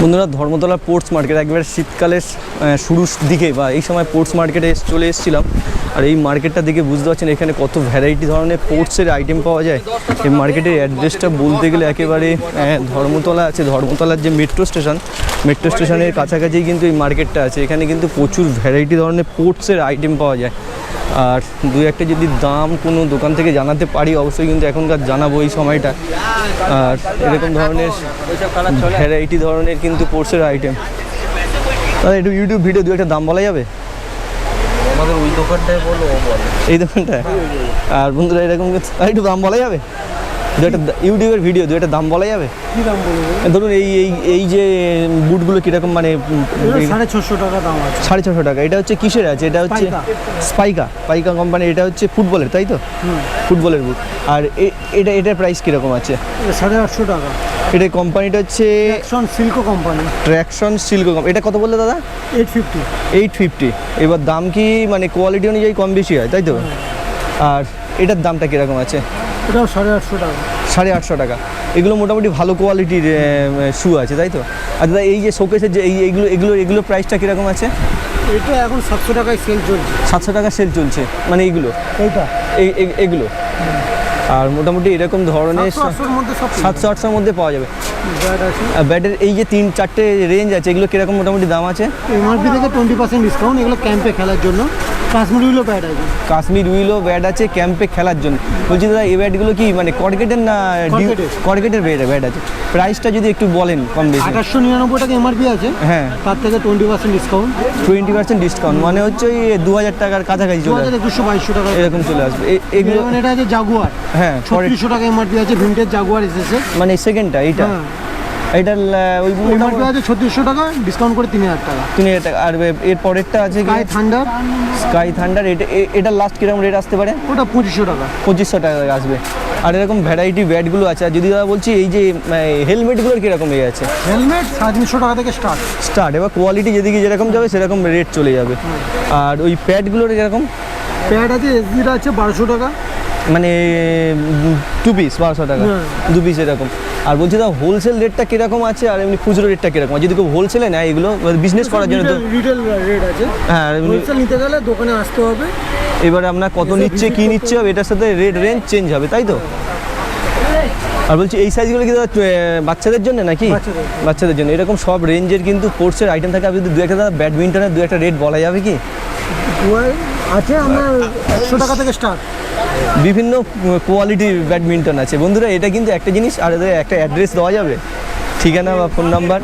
বন্ধুরা, Dharmatala ports market, একবার শীতকালের শুরুর দিকে বা এই সময় পোর্টস মার্কেটে চলে এসেছিলাম। আর এই মার্কেটটা দেখে বুঝতে পারছেন এখানে কত ভ্যারাইটি ধরনের পোর্টসের আইটেম পাওয়া যায়। এই মার্কেটের অ্যাড্রেসটা বলতে গেলে একেবারে ধর্মতলা আছে। ধর্মতলার যে মেট্রো স্টেশন মেট্রো স্টেশনের কাছাকাছি কিন্তু এই মার্কেটটা আছে। এখানে কিন্তু প্রচুর ভ্যারাইটি ধরনের পোর্টসের আইটেম পাওয়া যায়। আর দু একটা যদি দাম কোনো দোকান থেকে জানাতে পারি অবশ্যই কিন্তু এখনকার জানাব এই সময়টা। আর এরকম ধরনের ভ্যারাইটি ধরনের কিন্তু কোর্সের আইটেম তাহলে একটু ইউটিউব ভিডিও দু একটা দাম বলা যাবে? আমাদের ওই দোকানটায় বলো। এই দোকানটায়? আর বন্ধুরা এরকম একটু দাম বলা যাবে? দু একটা ইউটিউবের ভিডিও দু একটা দাম বলা যাবে? কি দাম বলব ধরুন এই এই এই যে বুটগুলো কীরকম মানে সাড়ে ছশো টাকা দাম আছে। সাড়ে ছশো টাকা। এটা হচ্ছে কিসের আছে? এটা হচ্ছে স্পাইকা। স্পাইকা। কোম্পানি এটা হচ্ছে ফুটবলের তাই তো? ফুটবলের বুট। আর এটা এটার প্রাইস কীরকম আছে? সাড়ে আটশো টাকা। এটা কোম্পানিটা হচ্ছে অ্যাকশন সিল্কো কোম্পানি। ট্র্যাকশন সিল্ক এটা কত বললে দাদা? এইট ফিফটি এইট ফিফটি এবার দাম কি মানে কোয়ালিটি অনুযায়ী কম বেশি হয় তাই তো? আর এটার দামটা কীরকম আছে? এটাও সাড়ে আটশো টাকা। সাড়ে আটশো টাকা। এগুলো মোটামুটি ভালো কোয়ালিটির শু আছে তাই তো? আর দাদা এই যে শোকেসের যে এই এইগুলো এগুলো এগুলো প্রাইসটা কীরকম আছে? এটা এখন সাতশো টাকায় সেল চলছে। সাতশো টাকা সেল চলছে মানে এইগুলো? এইটা। এই এই- এগুলো? আর মোটামুটি এরকম ধরনের সাতশো আটশোর মধ্যে পাওয়া যাবে। ব্যাটের এই যে তিন চারটে রেঞ্জ আছে এগুলো কীরকম মোটামুটি দাম আছে? এমআরপি থেকে টোয়েন্টি পার্সেন্ট ডিসকাউন্ট এগুলো ক্যাম্পে খেলার জন্য। কাশ্মীরিগুলো ব্যাড আছে। কাশ্মীর উইলও ব্যাট আছে ক্যাম্পে খেলার জন্য। বলছি দাদা এই ব্যাটগুলো কি মানে কর্গেটের না। কর্গেটের ব্যাট ব্যাট আছে? প্রাইসটা যদি একটু বলেন কম বেশি। আঠাশশো নিরানব্বই টাকা এমআরপি আছে। হ্যাঁ। তার থেকে twenty percent discount twenty percent discount মানে হচ্ছে ওই দু হাজার টাকার কাছাকাছি চলে আসবে। একুশশো বাইশশো টাকা এরকম চলে আসবে। এগুলো মানে এটা আছে জাগুয়ার হ্যাঁ ছত্রিশশো টাকা এমআরপি আছে ভিন্টেজ জাগুয়ার এসেছে মানে সেকেন্ডটা এইটা। এইটার ওই এমআরপি আছে ছত্রিশশো টাকা ডিসকাউন্ট করে তিন হাজার টাকা। তিন হাজার টাকা। আর এর পরেরটা আছে স্কাই থান্ডার স্কাই থান্ডার এটা এ- এটার লাস্ট কীরকম রেট আসতে পারে? ওটা পঁচিশশো টাকা। পঁচিশশো টাকা আসবে। আর এরকম ভ্যারাইটি ব্যাটগুলো আছে। আর যদি দাদা বলছি এই যে হেলমেটগুলোর কীরকম ইয়ে আছে? হেলমেট সাড়ে তিনশো টাকা থেকে স্টার্ট স্টার্ট এবার কোয়ালিটি যেদিকে যেরকম যাবে সেরকম রেট চলে যাবে। আর ওই প্যাডগুলোর এরকম প্যাড আছে এসবিটা আছে বারোশো টাকা। মানে টু পিস বারোশো টাকা। হ্যাঁ। দু পিস এরকম। আর বলছি দাদা হোলসেল রেটটা কীরকম আছে? আর এমনি খুচরো রেটটা কীরকম? আছে যদি কেউ হোলসেলে নেয় এগুলো বিজনেস করার জন্য তো রিটেল রেট আছে। হ্যাঁ হোলসেল নিতে গেলে দোকানে আসতে হবে। এবারে আপনার কত নিচ্ছে কী নিচ্ছে হবে। এটার সাথে রেট রেঞ্জ চেঞ্জ হবে তাই তো? আর বলছি এই সাইজগুলো কি বাচ্চাদের জন্য নাকি? বাচ্চাদের। জন্য। এরকম সব রেঞ্জের কিন্তু স্পোর্টসের আইটেম থাকে। আপনি যদি দু একটা দাদা ব্যাডমিন্টনের দু একটা রেট বলা যাবে কি? আছে আমরা একশো টাকা থেকে স্টার্ট বিভিন্ন কোয়ালিটির ব্যাডমিন্টন আছে। বন্ধুরা এটা কিন্তু একটা জিনিস আর এদের একটা অ্যাড্রেস দেওয়া যাবে। ঠিকানা বা ফোন নাম্বার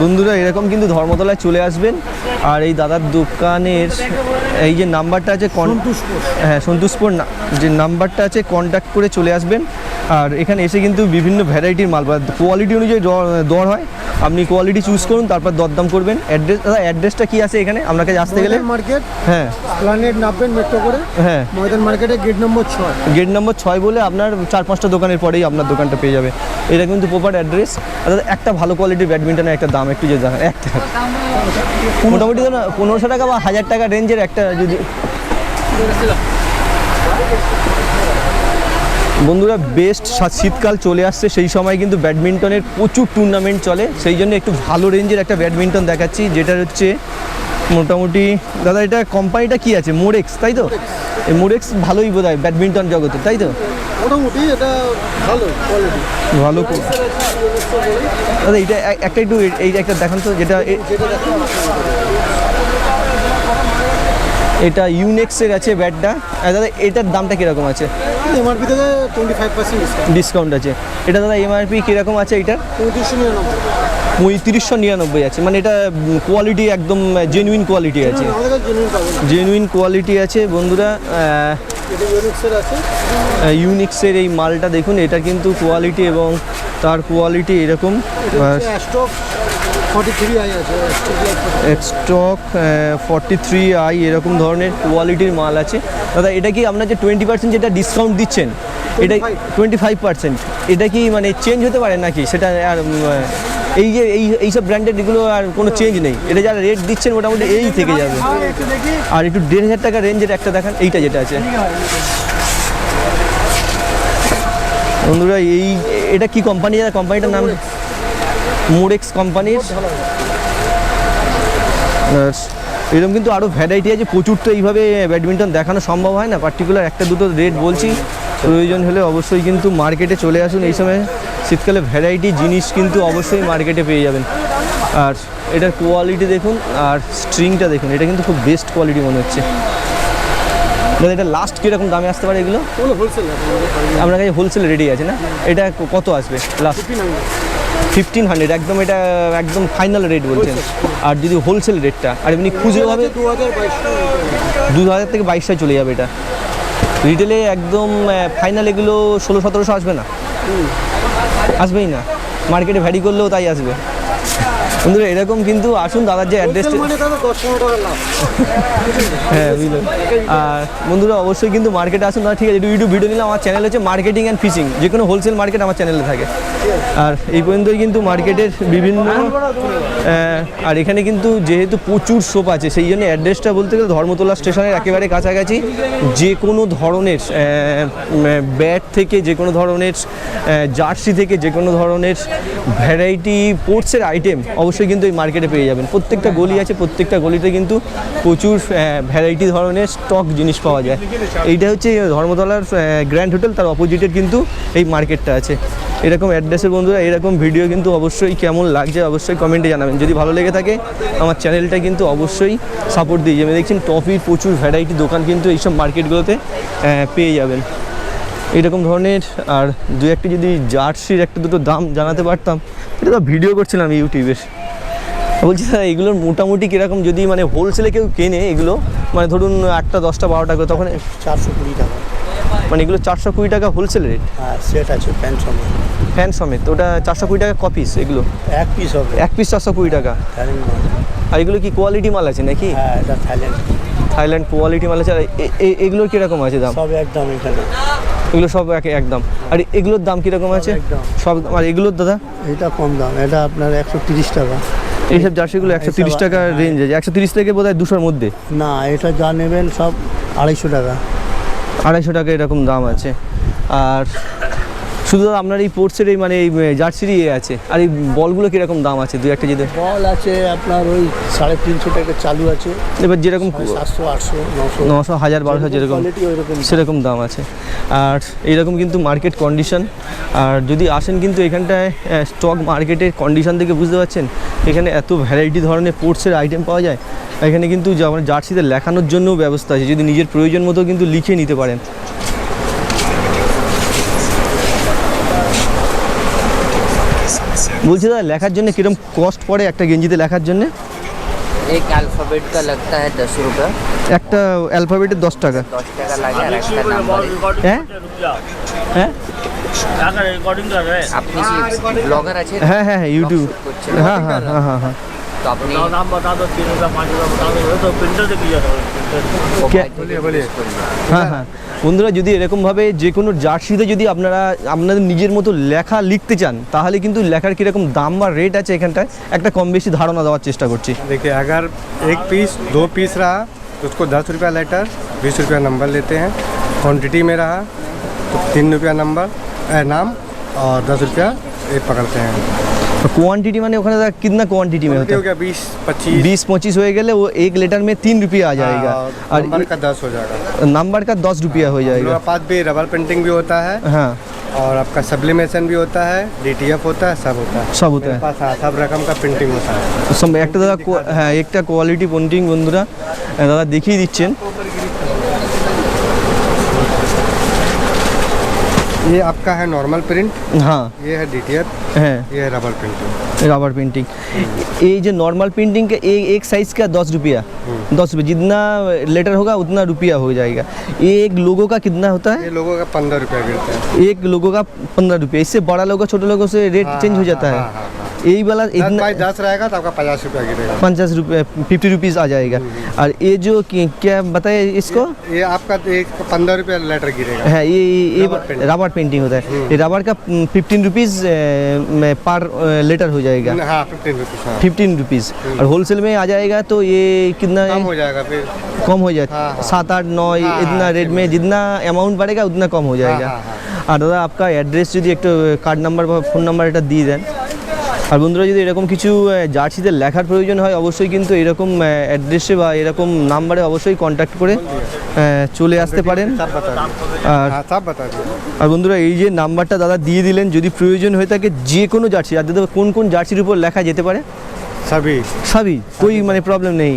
বন্ধুরা এরকম কিন্তু ধর্মতলায় চলে আসবেন। আর এই দাদার দোকানের এই যে নাম্বারটা আছে হ্যাঁ সন্তোষপুর না যে নাম্বারটা আছে কন্ট্যাক্ট করে চলে আসবেন। আর এখানে এসে কিন্তু বিভিন্ন ভ্যারাইটির মাল কোয়ালিটি অনুযায়ী দর- হয়। আপনি কোয়ালিটি চুজ করুন তারপর দরদাম করবেন। অ্যাড্রেস দাদা অ্যাড্রেসটা কি আছে এখানে? আপনার কাছে আসতে গেলে? মার্কেট হ্যাঁ। প্ল্যানেট নামবেন মেট্রো করে। হ্যাঁ। ময়দান মার্কেটে গেট নম্বর ছয়। গেট নম্বর ছয় বলে আপনার চার পাঁচটা দোকানের পরেই আপনার দোকানটা পেয়ে যাবে। এটা কিন্তু প্রপার অ্যাড্রেস দাদা একটা ভালো কোয়ালিটির ব্যাডমিন্টনের একটা দাম একটু যদি দেখান একটা মোটামুটি ধরুন পনেরোশো টাকা বা হাজার টাকা রেঞ্জের একটা যদি বন্ধুরা বেস্ট শীতকাল চলে আসছে সেই সময় কিন্তু ব্যাডমিন্টনের প্রচুর টুর্নামেন্ট চলে। সেই জন্য একটু ভালো রেঞ্জের একটা ব্যাডমিন্টন দেখাচ্ছি যেটা হচ্ছে মোটামুটি দাদা এটা কোম্পানিটা কি আছে? মোরেক্স তাই তো? এই মোরেক্স ভালোই বোধ হয় ব্যাডমিন্টন জগতে তাই তো? মোটামুটি এটা ভালো কোয়ালিটি ভালো দাদা এটা একটা একটু এই একটা দেখান তো যেটা এটা ইউনেক্সের আছে ব্যাটটা। আর দাদা এটার দামটা কীরকম আছে? এমআরপি থেকে টোয়েন্টি ফাইভ পার্সেন্ট ডিসকাউন্ট আছে। এটা দাদা এমআরপি কীরকম আছে এটার পঁয়ত্রিশশো নিরানব্বই। পঁয়ত্রিশশো নিরানব্বই আছে। মানে এটা কোয়ালিটি একদম জেনুইন কোয়ালিটি আছে। জেনুইন কোয়ালিটি আছে বন্ধুরা। এটা ইউনিক্সের এই মালটা দেখুন এটা কিন্তু কোয়ালিটি এবং তার কোয়ালিটি এরকম। স্টক ফর্টি থ্রি আই এরকম ধরনের কোয়ালিটির মাল আছে। দাদা এটা কি আপনার যে টোয়েন্টি পার্সেন্ট যেটা ডিসকাউন্ট দিচ্ছেন এটা 25 টোয়েন্টি ফাইভ পার্সেন্ট এটা কি মানে চেঞ্জ হতে পারে নাকি? সেটা আর এই যে এই এইসব ব্র্যান্ডেড এগুলো আর কোনো চেঞ্জ নেই। এটা যারা রেট দিচ্ছেন মোটামুটি এই থেকে যাবে। আর একটু দেড় হাজার টাকা রেঞ্জের একটা দেখান এইটা যেটা আছে। বন্ধুরা এই এটা কি কোম্পানি কোম্পানিটার নাম? মোরেক্স কোম্পানির এরকম কিন্তু আরও ভ্যারাইটি আছে, প্রচুর তো এইভাবে ব্যাডমিন্টন দেখানো সম্ভব হয় না। পার্টিকুলার একটা দুটো রেট বলছি, প্রয়োজন হলে অবশ্যই কিন্তু মার্কেটে চলে আসুন। এই সময় শীতকালে ভ্যারাইটি জিনিস কিন্তু অবশ্যই মার্কেটে পেয়ে যাবেন। আর এটার কোয়ালিটি দেখুন, আর স্ট্রিংটা দেখুন। এটা কিন্তু খুব বেস্ট কোয়ালিটি মনে হচ্ছে। দাদা এটা লাস্ট কীরকম দামে আসতে পারে এগুলো? আপনার কাছে হোলসেল রেডি আছে না? এটা কত আসবে লাস্ট ফিফটিন হান্ড্রেড একদম এটা একদম ফাইনাল রেট বলছেন। আর যদি হোলসেল রেটটা আর এমনি খুচরো হবে? দু হাজার থেকে বাইশটায় চলে যাবে এটা। রিটেলে একদম ফাইনাল এগুলো ষোলো সতেরোশো আসবে না? আসবেই না। মার্কেটে ভ্যারি করলেও তাই আসবে। বন্ধুরা এরকম কিন্তু আসুন দাদার যে অ্যাড্রেসটা হ্যাঁ বুঝলাম আর বন্ধুরা অবশ্যই কিন্তু মার্কেটে আসুন। দাদা ঠিক আছে ইউটিউব ভিডিও নিলাম। আমার চ্যানেল হচ্ছে মার্কেটিং অ্যান্ড ফিশিং যে কোনো হোলসেল মার্কেট আমার চ্যানেলে থাকে। আর এই পর্যন্তই কিন্তু মার্কেটের বিভিন্ন আর এখানে কিন্তু যেহেতু প্রচুর শপ আছে সেই জন্য অ্যাড্রেসটা বলতে গেলে ধর্মতলা স্টেশনের একেবারে কাছাকাছি। যে কোনো ধরনের ব্যাট থেকে যে কোনো ধরনের জার্সি থেকে যে কোনো ধরনের ভ্যারাইটি স্পোর্টসের আইটেম অবশ্যই কিন্তু এই মার্কেটে পেয়ে যাবেন। প্রত্যেকটা গলি আছে প্রত্যেকটা গলিতে কিন্তু প্রচুর ভ্যারাইটি ধরনের স্টক জিনিস পাওয়া যায়। এইটা হচ্ছে ধর্মতলার গ্র্যান্ড হোটেল তার অপোজিটের কিন্তু এই মার্কেটটা আছে। এরকম অ্যাড্রেসের বন্ধুরা এরকম ভিডিও কিন্তু অবশ্যই কেমন লাগছে অবশ্যই কমেন্টে জানাবেন। যদি ভালো লেগে থাকে আমার চ্যানেলটা কিন্তু অবশ্যই সাপোর্ট দিয়ে যাবেন। দেখছেন টফির প্রচুর ভ্যারাইটি দোকান কিন্তু এইসব মার্কেটগুলোতে পেয়ে যাবেন। এরকম ধরনের আর দু একটি যদি জার্সির একটা দুটো দাম জানাতে পারতাম এটা তো ভিডিও করছিলাম ইউটিউবের বলছি স্যার এগুলোর মোটামুটি কীরকম যদি মানে হোলসেলে কেউ কেনে এগুলো মানে ধরুন আটটা দশটা বারোটা করে তখন চারশো কুড়ি টাকা। মানে এগুলো চারশো কুড়ি টাকা হোলসেল রেট আর সেট আছে প্যান্ট সমেত। ফ্যান সমেত ওটা চারশো কুড়ি টাকা কপিস এগুলো? এক পিস হবে। এক পিস চারশো কুড়ি টাকা। আর এগুলো কি কোয়ালিটি মাল আছে নাকি? হ্যাঁ এটা থাইল্যান্ড থাইল্যান্ড কোয়ালিটি মাল আছে আর এ- এ- এগুলোর কীরকম আছে দাম? সব একদম এখানে। এগুলো সব এক একদম। আর এগুলোর দাম কীরকম আছে। সব আর এগুলোর দাদা? এটা কম দাম এটা আপনার একশো তিরিশ টাকা। এইসব জার্সিগুলো একশো তিরিশ টাকা রেঞ্জ আছে। একশো তিরিশ থেকে বোধ হয় দুশোর মধ্যে? না এটা যা নেবেন সব আড়াইশো টাকা। আড়াইশো টাকা এরকম দাম আছে। আর শুধু আপনার এই পোর্টসের এই মানে এই জার্সিরই ইয়ে আছে। আর এই বলগুলো কীরকম দাম আছে দু একটা যদি বল আছে আপনার ওই সাড়ে তিনশো টাকা চালু আছে। এবার যেরকম সাতশো আটশো নশো। নশো হাজার বারোশো যেরকম সেরকম দাম আছে। আর এইরকম কিন্তু মার্কেট কন্ডিশন আর যদি আসেন কিন্তু এখানটায় স্টক মার্কেটের কন্ডিশন থেকে বুঝতে পারছেন এখানে এত ভ্যারাইটি ধরনের স্পোর্টসের আইটেম পাওয়া যায়। এখানে কিন্তু জার্সিতে লেখানোর জন্যও ব্যবস্থা আছে। যদি নিজের প্রয়োজন মতো কিন্তু লিখে নিতে পারেন। বলছি দাদা লেখার জন্য কিরকম কস্ট পড়ে একটা গেঞ্জিতে লেখার জন্য एक अल्फ़ाबेट का लगता है दस रुपये একটা অ্যালফাবেটের দশ টাকা दस टका लगे और একটা নাম্বার হ্যাঁ হ্যাঁ আপনি কি ব্লগার আছেন হ্যাঁ হ্যাঁ হ্যাঁ ইউটিউব shoot করছেন? হ্যাঁ হ্যাঁ হ্যাঁ হ্যাঁ হ্যাঁ তো আপনি কে- মোবাইল থেকে use করবেন। হ্যাঁ হ্যাঁ বন্ধুরা যদি এরকমভাবে যে কোনো জার্সিতে যদি আপনারা আপনাদের নিজের মতো লেখা লিখতে চান তাহলে কিন্তু লেখার কীরকম দাম বা রেট আছে এখানটায় একটা কম বেশি ধারণা দেওয়ার চেষ্টা করছি देखिए अगर एक पीस दो पीस रहा तो उसको दस रुपया लेटर बीस रुपया नंबर लेते हैं क्वांटिटी में रहा तो तीन रुपया नंबर ए, नाम और दस रुपया ये पकड़ते हैं क्वांटिटी माने ओखाने दादा कितना क्वांटिटी में क्वांटिटी होता हो गया बीस पच्चीस है बीस पच्चीस हो गए वो एक लीटर में तीन रुपया आ जाएगा और और नंबर का दस हो जाएगा नंबर का दस रुपया हो हम लोग जाएगा के पास भी रबर पेंटिंग भी होता है हाँ और आपका सब्लिमेशन भी होता है डीटीएफ होता है सब होता है सब होता मेरे है पास हाँ सब रकम का प्रिंटिंग होता है সব একটা দাদা কো- হ্যাঁ একটা কোয়ালিটি পেন্টিং বন্ধুরা আহ, দাদা দেখিয়ে দিচ্ছেন ये आपका है नॉर्मल प्रिंट हाँ। ये है डीटीएफ है। ये है रबर प्रिंटिंग रबर प्रिंटिंग ये जो नॉर्मल प्रिंटिंग का एक एक साइज़ का दस रुपया। दस रुपये। जितना लेटर होगा उतना रुपया हो जाएगा। ये एक लोगों का कितना होता ये है लोगों का पंद्रह रुपया गिरता है। एक लोगों का पंद्रह रुपया। इससे बड़ा लोगों छोटे लोगों से रेट चेंज हो हाँ, जाता हाँ, हाँ, हाँ, हाँ। यही वाला दस इतना बाई दस रहेगा तो आपका पचास रुपया गिरेगा पचास रुपये फिफ्टी रुपीज़ आ जाएगा और ये जो कि- क्या बताए इसको ये आपका एक पंद्रह रुपया लेटर गिरेगा है ये ये रबर पेंटिंग। रबर पेंटिंग होता है ये रबर का फिफ्टीन रुपीज़ पर लेटर हो जाएगा हाँ फिफ्टीन रुपीज़ हाँ फिफ्टीन रुपीज़ और होलसेल में आ जाएगा तो ये कितना कम हो जाएगा फिर कम हो जाता हाँ, है हाँ। सात आठ नौ हाँ, इतना हाँ, रेट में जितना अमाउंट बढ़ेगा उतना कम हो जाएगा हाँ, हाँ, আর দাদা আপনার অ্যাড্রেস যদি একটু কার্ড নাম্বার বা ফোন নাম্বার এটা দিয়ে দেন আর বন্ধুরা যদি এরকম কিছু জার্সিতে লেখার প্রয়োজন হয় অবশ্যই কিন্তু এরকম অ্যাড্রেসে বা এরকম নাম্বারে অবশ্যই কন্ট্যাক্ট করে চলে আসতে পারেন। আর আর বন্ধুরা এই যে নাম্বারটা দাদা দিয়ে দিলেন যদি প্রয়োজন হয়ে থাকে যে কোনো জার্সি আর দাদা কোন কোন জার্সির উপর লেখা যেতে পারে? सभी সবই কই মানে প্রবলেম নেই।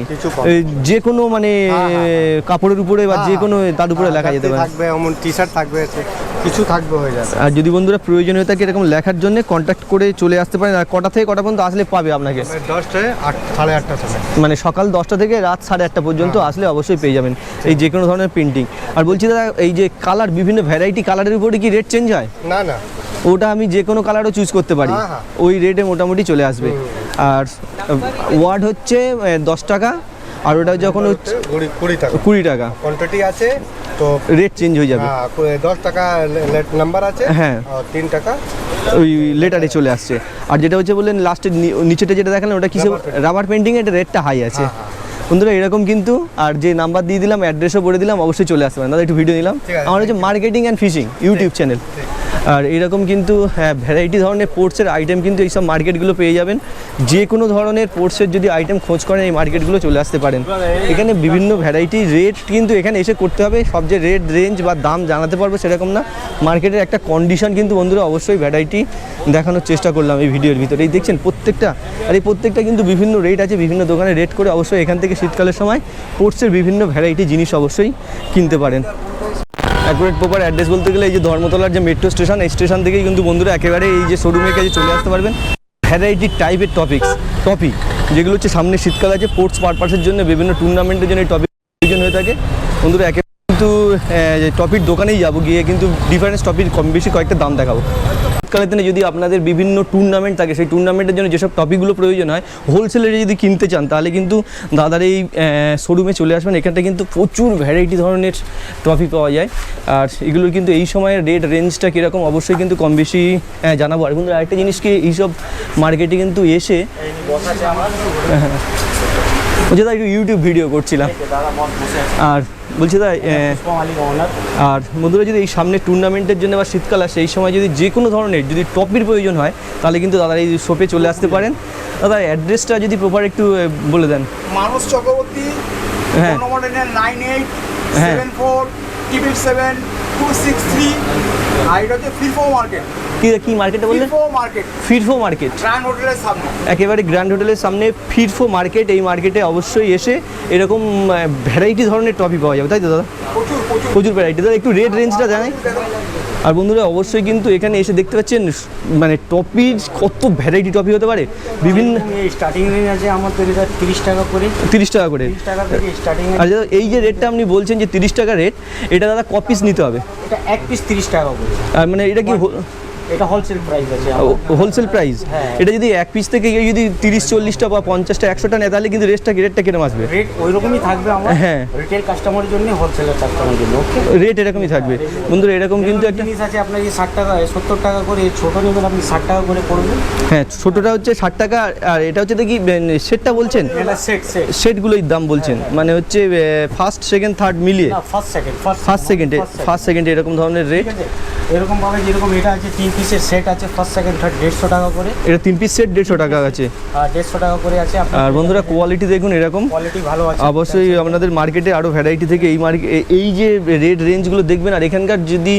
যে কোনো মানে হ্যাঁ, হ্যাঁ। কাপড়ের উপরে বা হ্যাঁ, যে কোনো তার উপরে হ্যাঁ, লেখা যেতে পারে। থাকবে এমন টি শার্ট থাকবে কিছু থাকবে হয়ে যাবে। আর যদি বন্ধুরা প্রয়োজন হয়ে থাকে এরকম লেখার জন্য কন্ট্যাক্ট করে চলে আসতে পারেন। আর কটা থেকে কটা পর্যন্ত আসলে পাবে আপনাকে? দশটা আট সাড়ে সময়। মানে সকাল দশটা থেকে রাত সাড়ে আটটা পর্যন্ত হ্যাঁ। আসলে অবশ্যই পেয়ে যাবেন। এই যে কোনো ধরনের প্রিন্টিং আর বলছি দাদা এই যে কালার বিভিন্ন ভ্যারাইটি কালারের উপরে কি রেট চেঞ্জ হয়? না না। ওটা আমি যে কোনো কালারও চুজ করতে পারি। হ্যাঁ, হ্যাঁ। ওই রেটে মোটামুটি চলে আসবে। আর ওয়ার্ড হচ্ছে দশ টাকা আর ওটা যখন হচ্ছে কুড়ি টাকা। কুড়ি টাকা। কোয়ান্টিটি আছে তো রেট চেঞ্জ হয়ে যাবে। হ্যাঁ দশ টাকা নাম্বার আছে হ্যাঁ। তিন টাকা। ওই লেটারে চলে আসছে। আর যেটা হচ্ছে বললেন লাস্টের নিচেটা যেটা দেখালেন ওটা কিসে রাবার পেন্টিং এটা রেটটা হাই আছে। বন্ধুরা এরকম কিন্তু আর যে নাম্বার দিয়ে দিলাম অ্যাড্রেসও বলে দিলাম অবশ্যই চলে আসতে পারেন দাদা একটু ভিডিও নিলাম। আমার হচ্ছে marketing and fishing YouTube channel আর এরকম কিন্তু হ্যাঁ ভ্যারাইটি ধরনের পোর্টসের আইটেম কিন্তু এইসব মার্কেটগুলো পেয়ে যাবেন। যে কোনো ধরনের পোর্টসের যদি আইটেম খোঁজ করেন, এই মার্কেটগুলো চলে আসতে পারেন। এখানে বিভিন্ন ভ্যারাইটি রেট কিন্তু এখানে এসে করতে হবে। সব যে রেট রেঞ্জ বা দাম জানাতে পারব সেরকম না। মার্কেটের একটা কন্ডিশন কিন্তু বন্ধুরা অবশ্যই ভ্যারাইটি দেখানোর চেষ্টা করলাম এই ভিডিওর ভিতরে এই দেখছেন, প্রত্যেকটা, আর এই প্রত্যেকটা কিন্তু বিভিন্ন রেট আছে, বিভিন্ন দোকানে রেট করে অবশ্যই এখান থেকে শীতকালের সময় পোর্টসের বিভিন্ন ভ্যারাইটি জিনিস অবশ্যই কিনতে পারেন। অ্যাকুরেট প্রপার অ্যাড্রেস বলতে গেলে এই যে ধর্মতলার যে মেট্রো স্টেশন এই স্টেশন থেকেই কিন্তু বন্ধুরা একেবারে এই যে শোরুমের কাছে চলে আসতে পারবেন। ভ্যারাইটি টাইপের টপিক্স টপিক যেগুলো হচ্ছে সামনে শীতকাল আছে স্পোর্টস পারপাসের জন্য, বিভিন্ন টুর্নামেন্টের জন্য এই টপিক প্রয়োজন হয়ে থাকে। বন্ধুরা, একেবারে কিন্তু টপিক দোকানেই যাব গিয়ে, কিন্তু ডিফারেন্স টপির কম বেশি কয়েকটা দাম দেখাবো। শীতকালের দিনে যদি আপনাদের বিভিন্ন টুর্নামেন্ট থাকে, সেই টুর্নামেন্টের জন্য যেসব টপিকগুলো প্রয়োজন হয় হোলসেলে যদি কিনতে চান, তাহলে কিন্তু দাদার এই শোরুমে চলে আসবেন। এখানটা কিন্তু প্রচুর ভ্যারাইটি ধরনের ট্রফি পাওয়া যায়। আর এগুলোর কিন্তু এই সময়ের রেট রেঞ্জটা কীরকম, অবশ্যই কিন্তু কম বেশি জানাব। আর কিন্তু আরেকটা জিনিস কি, এইসব মার্কেটে কিন্তু এসে। বলছি দাদা একটু ইউটিউব ভিডিও করছিলাম। আর বলছি দাদা আর বন্ধুরা যদি এই সামনে টুর্নামেন্টের জন্য বা শীতকাল আসে এই সময় যদি যে কোনো ধরনের যদি টপির প্রয়োজন হয় তাহলে কিন্তু দাদার এই শপে চলে আসতে পারেন। দাদা অ্যাড্রেসটা যদি প্রপার একটু বলে দেন। মানস চক্রবর্তী হ্যাঁ। Nine eight. Seven four triple seven two six three আর এটা হচ্ছে ফিরফো মার্কেট কি কি মার্কেটে বললেন? ফিরফো মার্কেট গ্র্যান্ড হোটেলের সামনে। একেবারে গ্র্যান্ড হোটেলের সামনে ফিরফো মার্কেট এই মার্কেটে অবশ্যই এসে এরকম ভ্যারাইটি ধরনের টপি পাওয়া যাবে তাই তো দাদা? প্রচুর ভ্যারাইটি দাদা একটু রেট রেঞ্জটা জানাই। আর বন্ধুরা অবশ্যই কিন্তু এখানে এসে দেখতে পাচ্ছেন মানে টপির কত ভ্যারাইটি টপি হতে পারে। বিভিন্ন স্টার্টিং রেঞ্জ আছে আমাদের এটা তিরিশ টাকা করে। তিরিশ টাকা করে। আর দাদা এই যে রেটটা আপনি বলছেন যে তিরিশ টাকা রেট এটা দাদা ক পিস নিতে হবে? এটা এক পিস তিরিশ টাকা করে। আর মানে এটা কি এটা হোলসেল প্রাইস আছে হোলসেল প্রাইস হ্যাঁ। এটা যদি এক পিস থেকে যদি তিরিশ চল্লিশটা বা পঞ্চাশটা একশোটা নেয় তাহলে কিন্তু রেটটা রেটটা কিরম আসবে? রেট ওই রকমই থাকবে আমার। হ্যাঁ। রিটেল কাস্টমারের জন্য হোলসেলের কাস্টমারের জন্য ওকে রেট এরকমই থাকবে। বন্ধুরা এরকম কিন্তু একটা জিনিস আছে আপনার ষাট টাকা সত্তর টাকা করে ছোটো নেবেন আপনি ষাট টাকা করে পড়বেন। হ্যাঁ ছোটোটা হচ্ছে ষাট টাকা আর এটা হচ্ছে দেখি সেটটা বলছেন? এটা সেট সেট সেটগুলোই দাম বলছেন। মানে হচ্ছে ফার্স্ট সেকেন্ড থার্ড মিলিয়ে। না ফার্স্ট সেকেন্ড ফার্স্ট সেকেন্ডে ফার্স্ট সেকেন্ডে এরকম ধরনের রেট ঠিক আছে? এরকম ভাবে যেরকম এটা আছে তিন পিসের সেট আছে ফার্স্ট সেকেন্ড থার্ড দেড়শো টাকা করে। এটা তিন পিস সেট দেড়শো টাকা আছে। আর দেড়শো টাকা করে আছে। আর বন্ধুরা কোয়ালিটি দেখুন এরকম। কোয়ালিটি ভালো আছে। অবশ্যই আপনাদের মার্কেটে আরও ভ্যারাইটি থেকে এই মার্কেট এই যে রেড রেঞ্জগুলো দেখবেন আর এখানকার যদি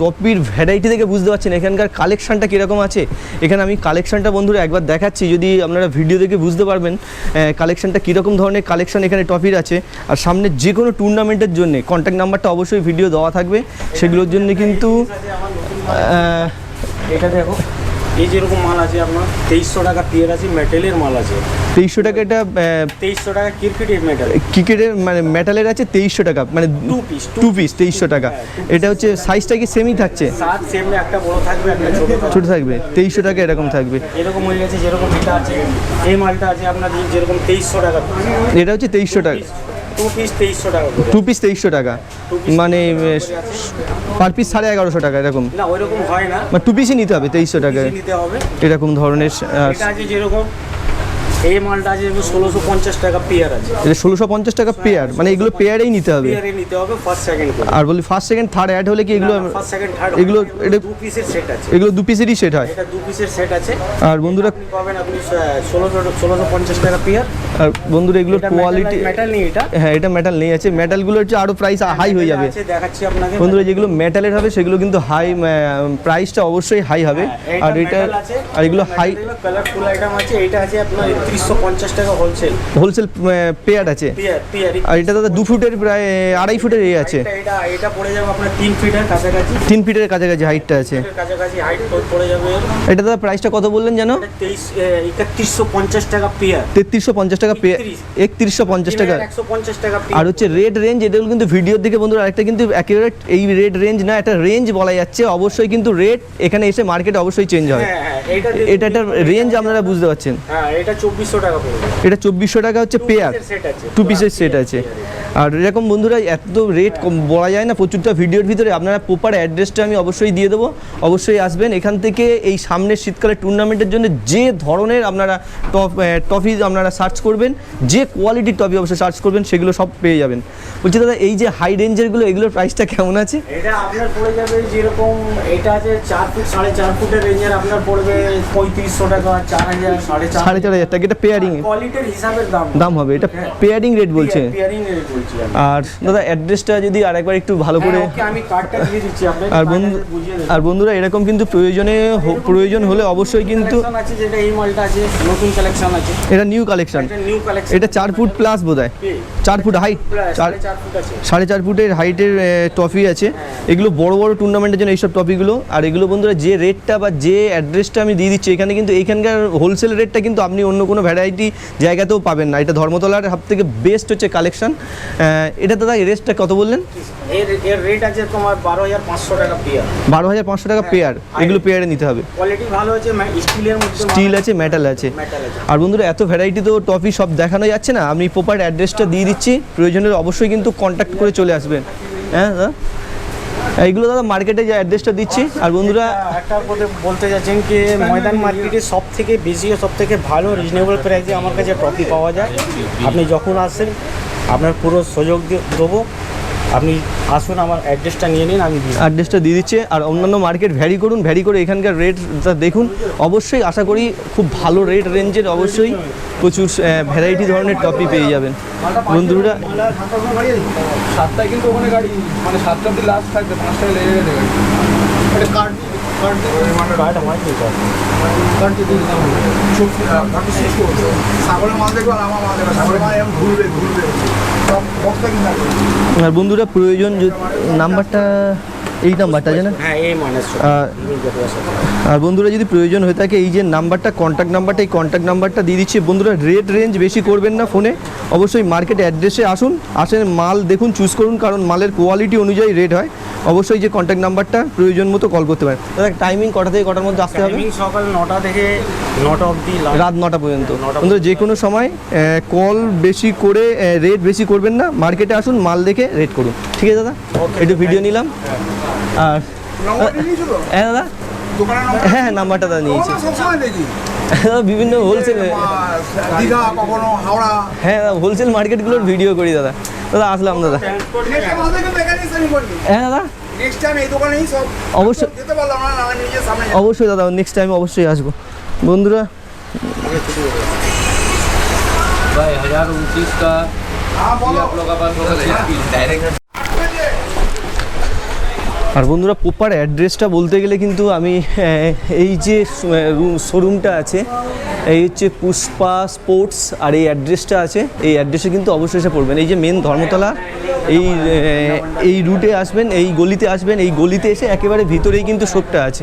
টপির ভ্যারাইটি থেকে বুঝতে পারছেন এখানকার কালেকশানটা কীরকম আছে এখানে আমি কালেকশানটা বন্ধুরা একবার দেখাচ্ছি। যদি আপনারা ভিডিও দেখে বুঝতে পারবেন কালেকশানটা কীরকম ধরনের কালেকশান এখানে টপির আছে। আর সামনে যে কোনো টুর্নামেন্টের জন্য কন্ট্যাক্ট নাম্বারটা অবশ্যই ভিডিও দেওয়া থাকবে। সেগুলোর জন্য কিন্তু এটা দেখো। এই যেরকম মাল আছে আপনার তেইশশো টাকা পিয়ার আছে মেটেলের মাল আছে। তেইশশো টাকা এটা তেইশশো টাকা ক্রিকেটের মেটেল ক্রিকেটের মানে মেটালের আছে তেইশশো টাকা মানে piece, two টু পিস তেইশশো টাকা। এটা হচ্ছে সাইজটা কি সেমই থাকছে? সাত সেমনি একটা বড় থাকবে একটা ছোট থাকবে। ছোট থাকবে তেইশশো টাকা এরকম থাকবে। এরকম হয়ে গেছে যেরকম এটা আছে। এই মালটা আছে আপনার যেরকম তেইশশো টাকা। এটা হচ্ছে তেইশশো টাকা। টু পিস তেইশশো টাকা মানে পার পিস সাড়ে এগারোশো টাকা এরকম। না ওইরকম হয় না। মানে টু পিসই নিতে হবে তেইশশো টাকায়। এরকম ধরনের যেরকম এই মালটা আছে ষোলোশো পঞ্চাশ টাকা পেয়ার আছে। এটা ষোলোশো পঞ্চাশ টাকা পেয়ার মানে এগুলো পেয়ারেই নিতে হবে। পেয়ারে নিতে হবে ফার্স্ট সেকেন্ড আর বলি ফার্স্ট সেকেন্ড থার্ড অ্যাড হলে কি এগুলো ফার্স্ট সেকেন্ড থার্ড এগুলো এটা দু পিসের সেট আছে। এগুলো দু পিসেরই সেট হয়। এটা দু পিসের সেট আছে। আর বন্ধুরা পাবেন আপনি ষোলোশো ষোলোশো পঞ্চাশ টাকা পেয়ার আর বন্ধুরা এগুলোর এটা কোয়ালিটি মেটাল নেই এটা। হ্যাঁ এটা মেটাল নেই আছে। মেটালগুলো হচ্ছে আরও প্রাইস হাই হয়ে যাবে। দেখাচ্ছি আপনাকে। বন্ধুরা যেগুলো মেটালের হবে সেগুলো কিন্তু হাই প্রাইসটা অবশ্যই হাই হবে। হ্যাঁ, আর এটা আর এগুলো হাই কালারফুল আইটেম আছে। এটা আছে আপনার তিরিশশো পঞ্চাশ টাকা হোলসেল হোলসেল পেয়ার আছে। পেয়ার পেয়ার আর এটা দাদা দু ফুটের প্রায় আড়াই ফুটের এ আছে। এটা এটা পড়ে যাবে আপনার তিন ফিটের কাছাকাছি। তিন ফিটের কাছাকাছি হাইটটা আছে। কাছাকাছি হাইট পড়ে যাবে। এটা দাদা প্রাইসটা কত বললেন যেন? একত্রিশশো পঞ্চাশ টাকা পেয়ার তেত্রিশশো পঞ্চাশ টাকা পেয়ার একত্রিশশো পঞ্চাশ টাকা। একশো পঞ্চাশ টাকা আর হচ্ছে রেড রেঞ্জ এটাগুলো কিন্তু ভিডিওর দিকে বন্ধুরা আরেকটা কিন্তু অ্যাকুরেট এই রেড রেঞ্জ না একটা রেঞ্জ বলা যাচ্ছে। অবশ্যই কিন্তু রেট এখানে এসে মার্কেটে অবশ্যই চেঞ্জ হবে হ্যাঁ হ্যাঁ এটা একটা রেঞ্জ আপনারা বুঝতে পারছেন। হ্যাঁ এটা চব্বিশশো টাকা পড়বে। এটা চব্বিশশো টাকা হচ্ছে পেয়ার টু পিসের সেট আছে আর এরকম বন্ধুরা এত রেট বলা যায় না প্রচুরটা ভিডিওর ভিতরে আপনারা প্রপার অ্যাড্রেসটা আমি অবশ্যই দিয়ে দেবো। অবশ্যই আসবেন এখান থেকে এই সামনের শীতকালের টুর্নামেন্টের জন্য যে ধরনের আপনারা টপ টফি আপনারা সার্চ করবেন যে কোয়ালিটির টফি অবশ্যই সার্চ করবেন সেগুলো সব পেয়ে যাবেন। বলছি দাদা এই যে হাই রেঞ্জেরগুলো এগুলোর প্রাইসটা কেমন আছে? এটা আপনার পড়ে যাবে যেরকম এটা আছে চার ফুট সাড়ে চার ফুটের রেঞ্জের আপনার পড়বে পঁয়ত্রিশশো টাকা চার হাজার সাড়ে চার হাজার টাকা এটা পেয়ারিং কোয়ালিটির হিসাবের দাম দাম হবে এটা পেয়ারিং রেট বলছে। পেয়ারিং রেট বলছি আর দাদা অ্যাড্রেসটা যদি আরেকবার একটু ভালো করে হ্যাঁ, আমি কার্ডটা দিয়ে দিচ্ছি আর বন্ধু আর বন্ধুরা এরকম কিন্তু প্রয়োজনে প্রয়োজন হলে অবশ্যই কিন্তু আছে যেটা এই মালটা আছে নতুন কালেকশন আছে। এটা নিউ কালেকশন এটা নিউ কালেকশন এটা চার ফুট প্লাস বোধ হয় চার ফুট হাইট চার সাড়ে চার ফুট আছে। সাড়ে চার ফুটের হাইটের ট্রফি আছে। এগুলো বড় বড় টুর্নামেন্টের জন্য এইসব টপিকগুলো আর এগুলো বন্ধুরা যে রেটটা বা যে অ্যাড্রেসটা আমি দিয়ে দিচ্ছি এখানে কিন্তু এইখানকার হোলসেল রেটটা কিন্তু আপনি অন্য কোনো ভ্যারাইটি জায়গাতেও পাবেন না। এটা ধর্মতলার সব থেকে বেস্ট হচ্ছে কালেকশন এটা দাদা রেটটা কত বললেন? এর এর রেট আছে তোমার বারো হাজার পাঁচশো টাকা পেয়ার বারো হাজার পাঁচশো টাকা পেয়ার এগুলো পেয়ারে নিতে হবে। কোয়ালিটি ভালো আছে স্টিলের মধ্যে স্টিল আছে। মেটাল আছে। আর বন্ধুরা এত ভ্যারাইটি তো টফি সব দেখানো যাচ্ছে না। আমি প্রপার অ্যাড্রেসটা দিয়ে দিচ্ছি। প্রয়োজনের অবশ্যই কিন্তু কন্ট্যাক্ট করে চলে আসবেন। হ্যাঁ দাদা? এইগুলো দাদা মার্কেটে যে অ্যাড্রেসটা দিচ্ছি। আর বন্ধুরা একটা কথা বলতে যাচ্ছেন কি, ময়দান মার্কেটে সব থেকে বেশি ও সব থেকে ভালো রিজনেবল প্রাইসে আমার কাছে ট্রফি পাওয়া যায়। আপনি যখন আসেন, আপনার পুরো সুযোগ দেবো। আপনি আসুন আমার অ্যাড্রেসটা নিয়ে নিন আমি অ্যাড্রেসটা দিয়ে দিচ্ছে আর অন্যান্য মার্কেট ভ্যারি করুন ভ্যারি করে এখানকার রেটটা দেখুন। অবশ্যই আশা করি খুব ভালো রেট রেঞ্জের অবশ্যই প্রচুর ভ্যারাইটি ধরনের টপি পেয়ে যাবেন। বন্ধুরা সাতটায় কিন্তু ওখানে গাড়ি মানে সাতটা অব্দি লাস্ট থাকবে পাঁচটায় লেগে গেছে গাড়ি। মাল দেখবে আমার আর বন্ধুরা প্রয়োজন নাম্বারটা এই নাম্বারটা জানেন? হ্যাঁ এই মানে আর আর বন্ধুরা যদি প্রয়োজন হয়ে থাকে এই যে নাম্বারটা কন্ট্যাক্ট নাম্বারটা এই কন্ট্যাক্ট নাম্বারটা দিয়ে দিচ্ছি। বন্ধুরা রেট রেঞ্জ বেশি করবেন না ফোনে অবশ্যই মার্কেট অ্যাড্রেসে আসুন। আসেন মাল দেখুন চুজ করুন কারণ মালের কোয়ালিটি অনুযায়ী রেট হয়। অবশ্যই যে কন্ট্যাক্ট নাম্বারটা প্রয়োজন মতো কল করতে পারেন। দাদা টাইমিং কটা থেকে কটার মধ্যে আসতে হবে? সকাল নটা থেকে নটা অবধি রাত নটা পর্যন্ত। বন্ধুরা যে কোনো সময় কল বেশি করে রেট বেশি করবেন না। মার্কেটে আসুন মাল দেখে রেট করুন। ঠিক আছে দাদা? একটু ভিডিও নিলাম। আর নম্বরটা নিয়েছো তো হ্যাঁ দাদা দোকানের নম্বর হ্যাঁ হ্যাঁ নাম্বারটা দাদা নিয়েছি সবসময় দেখি বিভিন্ন হোলসেল দীঘা কখনো হাওড়া হ্যাঁ হোলসেল মার্কেটগুলোর ভিডিও করি দাদা দাদা আসলাম দাদা নেক্সট টাইম আসলে কিন্তু এখানেই সেলিং করবি হ্যাঁ দাদা নেক্সট টাইম এই দোকানেই সব অবশ্যই যেতে পারলাম না আমি নিজের সামনে অবশ্যই দাদা নেক্সট টাইম অবশ্যই আসবো বন্ধুরা भाई हजार उनतीस का হ্যাঁ বলো आप लोग আর বন্ধুরা প্রপার অ্যাড্রেসটা বলতে গেলে কিন্তু আমি এই যে শোরুমটা আছে এই হচ্ছে পুষ্পা স্পোর্টস আর এই অ্যাড্রেসটা আছে। এই অ্যাড্রেসে কিন্তু অবশ্যই এসে পড়বেন। এই যে মেন ধর্মতলা, এই এই রুটে আসবেন, এই গলিতে আসবেন, এই গলিতে এসে একেবারে ভিতরেই কিন্তু শপটা আছে।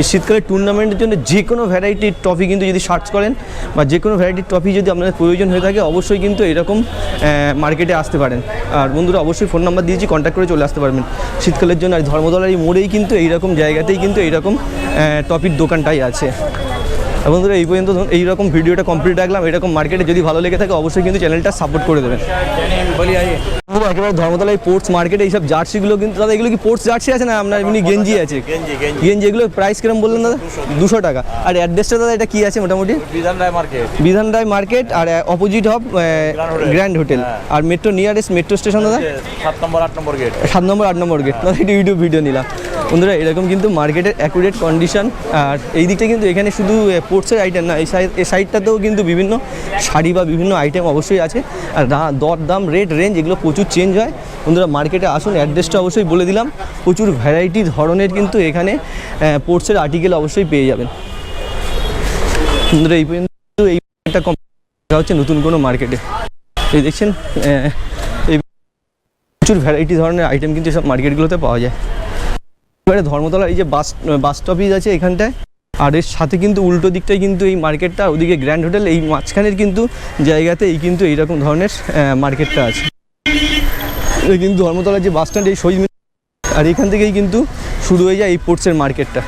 এই শীতকালের টুর্নামেন্টের জন্য যে কোনো ভ্যারাইটির ট্রফি কিন্তু যদি সার্চ করেন বা যে কোনো ভ্যারাইটির ট্রফি যদি আপনাদের প্রয়োজন হয়ে থাকে, অবশ্যই কিন্তু এরকম মার্কেটে আসতে পারেন। আর বন্ধুরা, অবশ্যই ফোন নাম্বার দিয়েছি কন্ট্যাক্ট করে চলে আসতে পারবেন। শীতকালের জন্য আর ধর্মতলার এই মোড়েই কিন্তু এইরকম জায়গাতেই কিন্তু এইরকম টপির দোকানটাই আছে। বন্ধুরা এই পর্যন্ত ধরুন এইরকম ভিডিওটা কমপ্লিট রাখলাম। এরকম মার্কেটে যদি ভালো লেগে থাকে অবশ্যই কিন্তু চ্যানেলটা সাপোর্ট করে দেবেন। একেবারে ধর্মতলায় পোর্টস মার্কেটে এইসব জার্সিগুলো কিন্তু দাদা এগুলো কি পোর্টস জার্সি আছে না আপনার এমনি গেঞ্জি আছে? গেঞ্জি এগুলো প্রাইস কিরম বললেন দাদা? দুশো টাকা। আর অ্যাড্রেসটা দাদা এটা কি আছে মোটামুটি? বিধান রায় মার্কেট বিধান রায় মার্কেট আর অপোজিট হব গ্র্যান্ড হোটেল আর মেট্রো নিয়ারেস্ট মেট্রো স্টেশন দাদা? সাত নম্বর আট নম্বর গেট সাত নম্বর আট নম্বর গেট দাদা একটু ইউটিউব ভিডিও নিলাম। বন্ধুরা, এরকম কিন্তু মার্কেটের অ্যাকুরেট কন্ডিশন আর এই দিকটা কিন্তু এখানে শুধু পোর্টসের আইটেম না, এই সাইড এই সাইডটাতেও কিন্তু বিভিন্ন শাড়ি বা বিভিন্ন আইটেম অবশ্যই আছে। আর দর দাম রেট রেঞ্জ এগুলো প্রচুর চেঞ্জ হয়। বন্ধুরা মার্কেটে আসুন অ্যাড্রেসটা অবশ্যই বলে দিলাম। প্রচুর ভ্যারাইটি ধরনের কিন্তু এখানে পোর্টসের আর্টিকেল অবশ্যই পেয়ে যাবেন। বন্ধুরা, এই পর্যন্ত এই একটা কম হচ্ছে নতুন কোনো মার্কেটে এই দেখছেন প্রচুর ভ্যারাইটি ধরনের আইটেম কিন্তু সব মার্কেটগুলোতে পাওয়া যায়। এবারে ধর্মতলার এই যে বাস বাস স্টপেজ আছে এখানটায়, আর এর সাথে কিন্তু উল্টো দিকটায় কিন্তু এই মার্কেটটা ওদিকে গ্র্যান্ড হোটেল এই মাঝখানের কিন্তু জায়গাতে এই কিন্তু এইরকম ধরনের মার্কেটটা আছে। কিন্তু ধর্মতলার যে বাস স্ট্যান্ড এই শহীদ আর এখান থেকেই কিন্তু শুরু হয়ে যায় এই পোর্টসের মার্কেটটা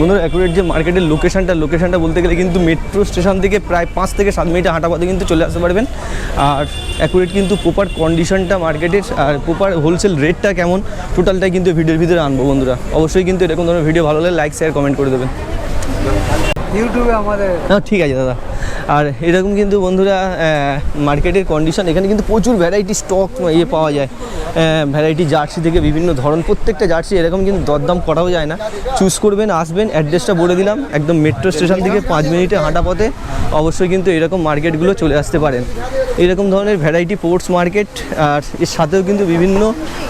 বন্ধুরা অ্যাকুরেট যে মার্কেটের লোকেশনটা লোকেশনটা বলতে গেলে কিন্তু মেট্রো স্টেশন থেকে প্রায় পাঁচ থেকে সাত মিনিটে হাঁটা পথে কিন্তু চলে আসতে পারবেন। আর অ্যাকুরেট কিন্তু প্রপার কন্ডিশনটা মার্কেটের আর প্রপার হোলসেল রেটটা কেমন টোটালটাই কিন্তু ভিডিওর ভিতরে আনব বন্ধুরা। অবশ্যই কিন্তু এরকম ধরনের ভিডিও ভালো লাগে লাইক শেয়ার কমেন্ট করে দেবেন। ইউটিউবে আমাদের। হ্যাঁ ঠিক আছে, দাদা। আর এরকম কিন্তু বন্ধুরা মার্কেটের কন্ডিশন এখানে কিন্তু প্রচুর ভ্যারাইটি স্টক ইয়ে পাওয়া যায়। ভ্যারাইটি জার্সি থেকে বিভিন্ন ধরন, প্রত্যেকটা জার্সি এরকম কিন্তু দরদাম করাও যায় না। চুজ করবেন, আসবেন অ্যাড্রেসটা বলে দিলাম, একদম মেট্রো স্টেশন থেকে পাঁচ মিনিটে হাঁটা পথে। অবশ্যই কিন্তু এরকম মার্কেটগুলো চলে আসতে পারেন। এরকম ধরনের ভ্যারাইটি পোর্টস মার্কেট আর এর সাথেও কিন্তু বিভিন্ন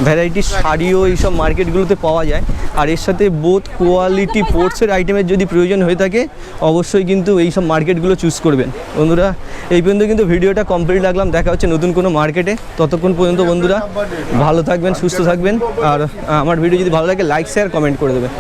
ভ্যারাইটি শাড়িও এইসব মার্কেটগুলোতে পাওয়া যায়। আর এর সাথে বোথ কোয়ালিটি পোর্টসের আইটেমের যদি প্রয়োজন হয়ে থাকে অবশ্যই কিন্তু এই সব মার্কেটগুলো চুজ করবেন। বন্ধুরা, এই পর্যন্ত কিন্তু ভিডিওটা কমপ্লিট লাগলাম। দেখা হচ্ছে নতুন কোনো মার্কেটে। ততক্ষণ পর্যন্ত বন্ধুরা, ভালো থাকবেন, সুস্থ থাকবেন। আর আমার ভিডিও যদি ভালো লাগে লাইক শেয়ার কমেন্ট করে দেবেন।